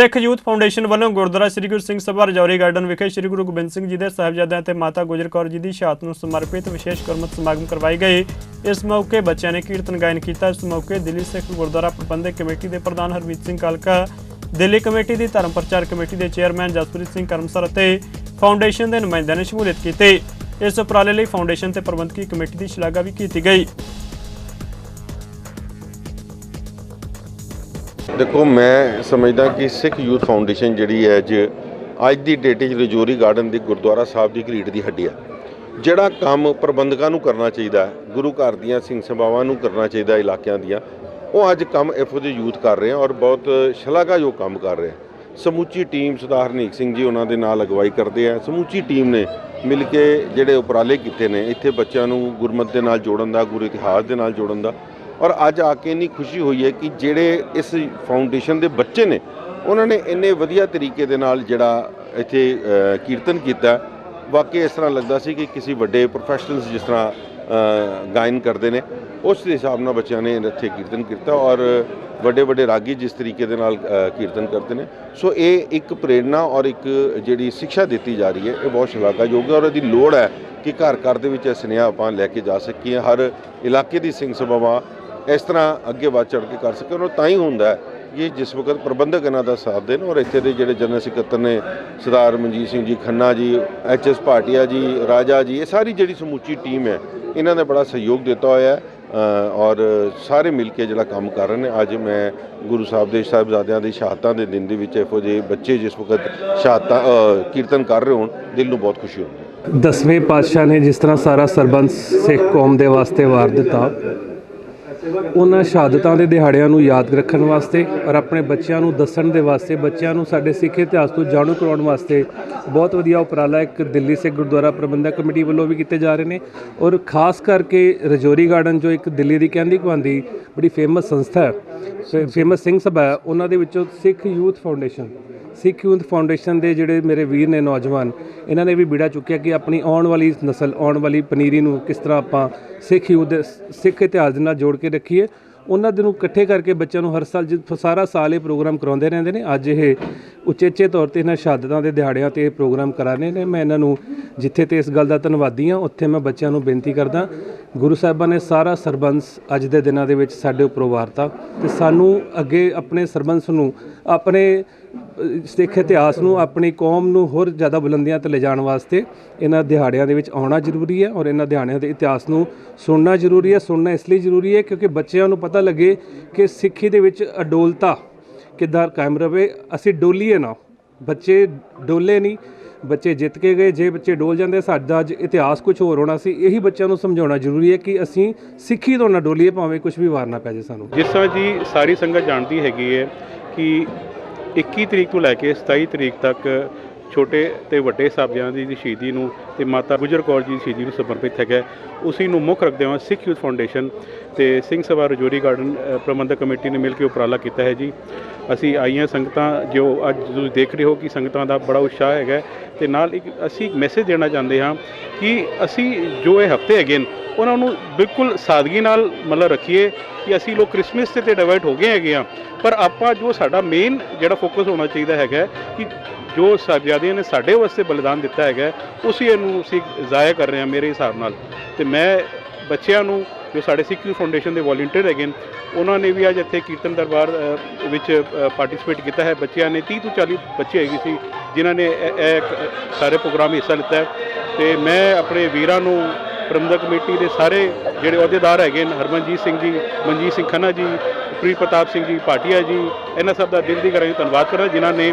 ਸਿੱਖ youth foundation ਵੱਲੋਂ Gurdwara Sri Guru Singh Sabha Rajouri garden ਵਿਖੇ ਸ੍ਰੀ ਗੁਰੂ ਗੋਬਿੰਦ ਸਿੰਘ ਜੀ ਦੇ ਸਾਹਿਬਜ਼ਾਦਿਆਂ ਤੇ ਮਾਤਾ ਗੁਜਰ ਕੌਰ ਜੀ ਦੀ ਸ਼ਹਾਦਤ ਨੂੰ ਸਮਰਪਿਤ ਵਿਸ਼ੇਸ਼ ਗੁਰਮਤਿ ਸਮਾਗਮ ਕਰਵਾਏ ਗਏ। ਇਸ ਮੌਕੇ ਬੱਚਿਆਂ ਨੇ ਕੀਰਤਨ ਗਾਇਨ ਕੀਤਾ। ਇਸ ਮੌਕੇ ਦਿੱਲੀ ਸਿੱਖ ਗੁਰਦੁਆਰਾ ਪ੍ਰਬੰਧਕ ਕਮੇਟੀ ਦੇ ਪ੍ਰਧਾਨ ਹਰਮੀਤ ਸਿੰਘ ਕਾਲਕਾ, ਦਿੱਲੀ ਕਮੇਟੀ ਦੀ ਧਰਮ ਪ੍ਰਚਾਰ ਕਮੇਟੀ ਦੇ ਚੇਅਰਮੈਨ ਜਸਪ੍ਰੀਤ ਸਿੰਘ ਕਰਮਸਰ ਅਤੇ ਫਾਊਂਡੇਸ਼ਨ ਦੇ ਨੁਮਾਇੰਦਿਆਂ ਨੇ ਸ਼ਮੂਲੀਅਤ ਕੀਤੀ। ਇਸ ਉਪਰਾਲੇ ਲਈ ਫਾਊਂਡੇਸ਼ਨ ਤੇ ਪ੍ਰਬੰਧਕੀ ਕਮੇਟੀ ਦੀ ਸ਼ਲਾਘਾ ਵੀ ਕੀਤੀ ਗਈ। ਦੇਖੋ, ਮੈਂ ਸਮਝਦਾ ਕਿ ਸਿੱਖ ਯੂਥ ਫਾਊਂਡੇਸ਼ਨ ਜਿਹੜੀ ਹੈ ਅੱਜ ਅੱਜ ਦੀ ਡੇਟ 'ਚ ਰਜੌਰੀ ਗਾਰਡਨ ਦੀ ਗੁਰਦੁਆਰਾ ਸਾਹਿਬ ਦੀ ਘਰੀਟ ਦੀ ਹੱਡੀ ਹੈ ਜਿਹੜਾ ਕੰਮ ਪ੍ਰਬੰਧਕਾਂ ਨੂੰ ਕਰਨਾ ਚਾਹੀਦਾ ਹੈ ਗੁਰੂ ਘਰ ਦੀਆਂ ਸਿੰਘ ਸਭਾਵਾਂ ਨੂੰ ਕਰਨਾ ਚਾਹੀਦਾ ਇਲਾਕਿਆਂ ਦੀਆਂ, ਉਹ ਅੱਜ ਕੰਮ ਇਹੋ ਦੇ ਯੂਥ ਕਰ ਰਹੇ ਆ ਔਰ ਬਹੁਤ ਸ਼ਲਾਘਾਯੋਗ ਕੰਮ ਕਰ ਰਹੇ ਆ। ਸਮੁੱਚੀ ਟੀਮ ਸਰਦਾਰ ਹਰਨੀਕ ਸਿੰਘ ਜੀ ਉਹਨਾਂ ਦੇ ਨਾਲ ਅਗਵਾਈ ਕਰਦੇ ਆ। ਸਮੁੱਚੀ ਟੀਮ ਨੇ ਮਿਲ ਕੇ ਜਿਹੜੇ ਉਪਰਾਲੇ ਕੀਤੇ ਨੇ, ਇੱਥੇ ਬੱਚਿਆਂ ਨੂੰ ਗੁਰਮਤ ਦੇ ਨਾਲ ਜੋੜਨ ਦਾ, ਗੁਰੂ ਇਤਿਹਾਸ ਦੇ ਨਾਲ ਜੋੜਨ ਦਾ ਔਰ ਅੱਜ ਆ ਕੇ ਇੰਨੀ ਖੁਸ਼ੀ ਹੋਈ ਹੈ ਕਿ ਜਿਹੜੇ ਇਸ ਫਾਊਂਡੇਸ਼ਨ ਦੇ ਬੱਚੇ ਨੇ, ਉਹਨਾਂ ਨੇ ਇੰਨੇ ਵਧੀਆ ਤਰੀਕੇ ਦੇ ਨਾਲ ਜਿਹੜਾ ਇੱਥੇ ਕੀਰਤਨ ਕੀਤਾ। ਵਾਕਈ ਇਸ ਤਰ੍ਹਾਂ ਲੱਗਦਾ ਸੀ ਕਿ ਕਿਸੇ ਵੱਡੇ ਪ੍ਰੋਫੈਸ਼ਨਲਸ ਜਿਸ ਤਰ੍ਹਾਂ ਗਾਇਨ ਕਰਦੇ ਨੇ, ਉਸ ਦੇ ਹਿਸਾਬ ਨਾਲ ਬੱਚਿਆਂ ਨੇ ਇੱਥੇ ਕੀਰਤਨ ਕੀਤਾ ਔਰ ਵੱਡੇ ਵੱਡੇ ਰਾਗੀ ਜਿਸ ਤਰੀਕੇ ਦੇ ਨਾਲ ਕੀਰਤਨ ਕਰਦੇ ਨੇ। ਸੋ ਇਹ ਇੱਕ ਪ੍ਰੇਰਣਾ ਔਰ ਇੱਕ ਜਿਹੜੀ ਸਿੱਖਿਆ ਦਿੱਤੀ ਜਾ ਰਹੀ ਹੈ, ਇਹ ਬਹੁਤ ਸ਼ਲਾਘਾਯੋਗ ਹੈ ਔਰ ਇਹਦੀ ਲੋੜ ਹੈ ਕਿ ਘਰ ਘਰ ਦੇ ਵਿੱਚ ਇਹ ਸੁਨੇਹਾ ਆਪਾਂ ਲੈ ਕੇ ਜਾ ਸਕੀਏ। ਹਰ ਇਲਾਕੇ ਦੀ ਸਿੰਘ ਸਭਾਵਾਂ ਇਸ ਤਰ੍ਹਾਂ ਅੱਗੇ ਵੱਧ ਚੜ੍ਹ ਕੇ ਕਰ ਸਕੇ। ਔਰ ਤਾਂ ਹੀ ਹੁੰਦਾ ਹੈ ਕਿ ਜਿਸ ਵਕਤ ਪ੍ਰਬੰਧਕ ਇਹਨਾਂ ਦਾ ਸਾਥ ਦੇਣ, ਔਰ ਇੱਥੇ ਦੇ ਜਿਹੜੇ ਜਨਰਲ ਸਕੱਤਰ ਨੇ, ਸਰਦਾਰ ਮਨਜੀਤ ਸਿੰਘ ਜੀ, ਖੰਨਾ ਜੀ, ਐਚ ਐਸ ਭਾਟੀਆ ਜੀ, ਰਾਜਾ ਜੀ, ਇਹ ਸਾਰੀ ਜਿਹੜੀ ਸਮੁੱਚੀ ਟੀਮ ਹੈ, ਇਹਨਾਂ ਨੇ ਬੜਾ ਸਹਿਯੋਗ ਦਿੱਤਾ ਹੋਇਆ ਹੈ। ਔਰ ਸਾਰੇ ਮਿਲ ਕੇ ਜਿਹੜਾ ਕੰਮ ਕਰ ਰਹੇ ਨੇ, ਅੱਜ ਮੈਂ ਗੁਰੂ ਸਾਹਿਬ ਦੇ, ਸਾਹਿਬਜ਼ਾਦਿਆਂ ਦੀ ਸ਼ਹਾਦਤਾਂ ਦੇ ਦਿਨ ਦੇ ਵਿੱਚ ਇਹੋ ਜਿਹੇ ਬੱਚੇ ਜਿਸ ਵਕਤ ਸ਼ਹਾਦਤਾਂ ਕੀਰਤਨ ਕਰ ਰਹੇ ਹੋਣ, ਦਿਲ ਨੂੰ ਬਹੁਤ ਖੁਸ਼ੀ ਹੁੰਦੀ ਦਸਵੇਂ ਪਾਤਸ਼ਾਹ ਨੇ ਜਿਸ ਤਰ੍ਹਾਂ ਸਾਰਾ ਸਰਬੰਸ ਸਿੱਖ ਕੌਮ ਦੇ ਵਾਸਤੇ ਵਾਰ ਦਿੱਤਾ ਉਹਨਾਂ ਸ਼ਹਾਦਤਾਂ ਦੇ ਦਿਹਾੜਿਆਂ ਨੂੰ ਯਾਦ ਰੱਖਣ ਵਾਸਤੇ ਔਰ ਆਪਣੇ ਬੱਚਿਆਂ ਨੂੰ ਦੱਸਣ ਦੇ ਵਾਸਤੇ, ਬੱਚਿਆਂ ਨੂੰ ਸਾਡੇ ਸਿੱਖ ਇਤਿਹਾਸ ਤੋਂ ਜਾਣੂ ਕਰਾਉਣ ਵਾਸਤੇ ਬਹੁਤ ਵਧੀਆ ਉਪਰਾਲਾ ਇੱਕ ਦਿੱਲੀ ਸਿੱਖ ਗੁਰਦੁਆਰਾ ਪ੍ਰਬੰਧਕ ਕਮੇਟੀ ਵੱਲੋਂ ਵੀ ਕੀਤੇ ਜਾ ਰਹੇ ਨੇ ਔਰ ਖਾਸ ਕਰਕੇ ਰਜੌਰੀ ਗਾਰਡਨ ਜੋ ਇੱਕ ਦਿੱਲੀ ਦੀ ਕਹਿੰਦੀ ਕਵਾਂਦੀ ਬੜੀ ਫੇਮਸ ਸੰਸਥਾ ਹੈ ਫੇਮਸ ਸਿੰਘ ਸਭਾ ਹੈ, ਉਹਨਾਂ ਦੇ ਵਿੱਚੋਂ Sikh youth foundation Sikh youth foundation ਦੇ ਜਿਹੜੇ ਮੇਰੇ ਵੀਰ ਨੇ ਨੌਜਵਾਨ, ਇਹਨਾਂ ਨੇ ਵੀ ਬੀੜਾ ਚੁੱਕਿਆ ਕਿ ਆਪਣੀ ਆਉਣ ਵਾਲੀ ਨਸਲ, ਆਉਣ ਵਾਲੀ ਪਨੀਰੀ ਨੂੰ ਕਿਸ ਤਰ੍ਹਾਂ ਆਪਾਂ ਸਿੱਖ ਯੂਥ ਸਿੱਖ ਇਤਿਹਾਸ ਦੇ ਨਾਲ ਜੋੜ ਕੇ ਰੱਖੀਏ। ਉਹਨਾਂ ਦੇ ਨੂੰ ਇਕੱਠੇ ਕਰਕੇ ਬੱਚਿਆਂ ਨੂੰ ਹਰ ਸਾਲ ਜਿ- ਸਾਰਾ ਸਾਲ ਇਹ ਪ੍ਰੋਗਰਾਮ ਕਰਾਉਂਦੇ ਰਹਿੰਦੇ ਨੇ। ਅੱਜ ਇਹ ਉਚੇਚੇ ਤੌਰ ਤੇ ਇਹਨਾਂ ਸ਼ਹਾਦਤਾਂ ਦੇ ਦਿਹਾੜਿਆਂ ਤੇ ਇਹ ਪ੍ਰੋਗਰਾਮ ਕਰਾ ਰਹੇ ਨੇ। ਮੈਂ ਇਹਨਾਂ ਨੂੰ ਜਿੱਥੇ ਤੇ ਇਸ ਗੱਲ ਦਾ ਧੰਨਵਾਦੀ ਹਾਂ, ਉੱਥੇ ਮੈਂ ਬੱਚਿਆਂ ਨੂੰ ਬੇਨਤੀ ਕਰਦਾ, ਗੁਰੂ ਸਾਹਿਬਾਂ ਨੇ ਸਾਰਾ ਸਰਬੰਸ ਅੱਜ ਦੇ ਦਿਨਾਂ ਦੇ ਵਿੱਚ ਸਾਡੇ ਉੱਪਰ ਵਾਰਤਾ ਤੇ ਸਾਨੂੰ ਅੱਗੇ ਆਪਣੇ ਸਰਬੰਸ ਨੂੰ ਆਪਣੇ ਸਿੱਖ ਇਤਿਹਾਸ ਨੂੰ, ਆਪਣੀ ਕੌਮ ਨੂੰ ਹੋਰ ਜ਼ਿਆਦਾ ਬੁਲੰਦੀਆਂ ਤੇ ਲਿਜਾਣ ਵਾਸਤੇ ਇਹਨਾਂ ਦਿਹਾੜਿਆਂ ਦੇ ਵਿੱਚ ਆਉਣਾ ਜ਼ਰੂਰੀ ਹੈ ਔਰ ਇਹਨਾਂ ਦਿਹਾੜਿਆਂ ਦੇ ਇਤਿਹਾਸ ਨੂੰ ਸੁਣਨਾ ਜ਼ਰੂਰੀ ਹੈ, ਸੁਣਨਾ ਇਸ ਲਈ ਜ਼ਰੂਰੀ ਹੈ ਕਿਉਂਕਿ ਬੱਚਿਆਂ ਨੂੰ ਪਤਾ ਲੱਗੇ ਕਿ ਸਿੱਖੀ ਦੇ ਵਿੱਚ ਅਡੋਲਤਾ ਕਿੱਦਾਂ ਕਾਇਮ ਰਵੇ। ਅਸੀਂ ਡੋਲੀਏ ਨਾ। ਬੱਚੇ ਡੋਲੇ ਨਹੀਂ। ਬੱਚੇ ਜਿੱਤ ਕੇ ਗਏ। ਜੇ ਬੱਚੇ ਡੋਲ ਜਾਂਦੇ ਸਾਡਾ ਅੱਜ ਇਤਿਹਾਸ ਕੁਝ ਹੋਰ ਹੋਣਾ ਸੀ। ਇਹੀ ਬੱਚਿਆਂ ਨੂੰ ਸਮਝਾਉਣਾ ਜ਼ਰੂਰੀ ਹੈ ਕਿ ਅਸੀਂ ਸਿੱਖੀ ਤੋਂ ਨਾ ਡੋਲੀਏ, ਭਾਵੇਂ ਕੁਝ ਵੀ ਵਾਰਨਾ ਪੈ ਜੇ ਸਾਨੂੰ। ਜਿਸ ਤਰ੍ਹਾਂ ਜੀ ਸਾਰੀ ਸੰਗਤ ਜਾਣਦੀ ਹੈਗੀ ਹੈ ਕਿ 21 ਤਰੀਕ ਤੋਂ ਲੈ ਕੇ 27 ਤਰੀਕ ਤੱਕ ਛੋਟੇ ਤੇ ਵੱਡੇ ਸਾਹਿਬਜ਼ਾਦਿਆਂ ਦੀ ਸ਼ਹੀਦੀ ਨੂੰ ਤੇ ਮਾਤਾ ਗੁਜਰ ਕੌਰ ਜੀ ਦੀ ਸ਼ਹੀਦੀ ਨੂੰ ਸਮਰਪਿਤ ਹੈਗਾ ਉਸੇ ਨੂੰ ਮੁੱਖ ਰੱਖਦੇ ਹੋਏ ਸਿੱਖ ਯੂਥ ਫਾਊਂਡੇਸ਼ਨ ਤੇ ਸਿੰਘ ਸਭਾ ਰਜੌਰੀ ਗਾਰਡਨ ਪ੍ਰਬੰਧਕ ਕਮੇਟੀ ਨੇ ਮਿਲ ਕੇ ਉਪਰਾਲਾ ਕੀਤਾ ਹੈ ਜੀ। ਅਸੀਂ ਆਈਆਂ ਸੰਗਤਾਂ ਜੋ ਅੱਜ ਤੁਸੀਂ ਦੇਖ ਰਹੇ ਹੋ ਕਿ ਸੰਗਤਾਂ ਦਾ ਬੜਾ ਉਤਸ਼ਾਹ ਹੈਗਾ ਹੈ ਤੇ ਨਾਲ ਇੱਕ ਅਸੀਂ ਇੱਕ ਮੈਸੇਜ ਦੇਣਾ ਚਾਹੁੰਦੇ ਹਾਂ ਕਿ ਅਸੀਂ ਜੋ ਇਹ ਹਫ਼ਤੇ ਹੈਗੇ ਨੇ, ਉਹਨਾਂ ਨੂੰ ਬਿਲਕੁਲ ਸਾਦਗੀ ਨਾਲ ਮਤਲਬ ਰੱਖੀਏ ਕਿ ਅਸੀਂ ਲੋਕ ਕ੍ਰਿਸਮਸ ਤੇ ਤੇ ਡਿਵਾਈਡ ਹੋ ਗਏ ਹੈਗੇ ਆ ਪਰ ਆਪਾਂ ਜੋ ਸਾਡਾ ਮੇਨ ਜਿਹੜਾ ਫੋਕਸ ਹੋਣਾ ਚਾਹੀਦਾ ਹੈਗਾ ਕਿ ਜੋ ਸਾਹਿਬਜ਼ਾਦਿਆਂ ਨੇ ਸਾਡੇ ਵਾਸਤੇ ਬਲੀਦਾਨ ਦਿੱਤਾ ਹੈਗਾ ਉਸੇ ਇਹਨੂੰ ਅਸੀਂ ਜ਼ਾਇਆ ਕਰ ਰਹੇ ਹਾਂ ਮੇਰੇ ਹਿਸਾਬ ਨਾਲ। ਤੇ ਮੈਂ ਬੱਚਿਆਂ ਨੂੰ, ਜੋ ਸਾਡੇ ਸਿੱਖ ਯੂ ਫਾਊਂਡੇਸ਼ਨ ਦੇ ਵੋਲੰਟੀਅਰ ਹੈਗੇ ਨੇ, ਉਹਨਾਂ ਨੇ ਵੀ ਅੱਜ ਇੱਥੇ ਕੀਰਤਨ ਦਰਬਾਰ ਵਿੱਚ ਪਾਰਟਿਸਿਪੇਟ ਕੀਤਾ ਹੈ। ਬੱਚਿਆਂ ਨੇ 30 ਤੋਂ 40 ਬੱਚੇ ਹੈਗੇ ਸੀ, ਜਿਨ੍ਹਾਂ ਨੇ ਇਹ ਸਾਰੇ ਪ੍ਰੋਗਰਾਮ ਹਿੱਸਾ ਲਿੱਤਾ ਹੈ। ਤੇ ਮੈਂ ਆਪਣੇ ਵੀਰਾਂ ਨੂੰ, ਪ੍ਰਬੰਧਕ ਕਮੇਟੀ ਦੇ ਸਾਰੇ ਜਿਹੜੇ ਅਹੁਦੇਦਾਰ ਹੈਗੇ ਨੇ, ਹਰਮਨਜੀਤ ਸਿੰਘ ਜੀ, ਮਨਜੀਤ ਸਿੰਘ ਖੰਨਾ ਜੀ ਪ੍ਰੀ ਪ੍ਰਤਾਪ ਸਿੰਘ ਜੀ, ਭਾਟੀਆ ਜੀ, ਇਹਨਾਂ ਸਭ ਦਾ ਦਿਲ ਦੀ ਕਰਾਂ ਧੰਨਵਾਦ ਕਰਦਾ, ਜਿਨ੍ਹਾਂ ਨੇ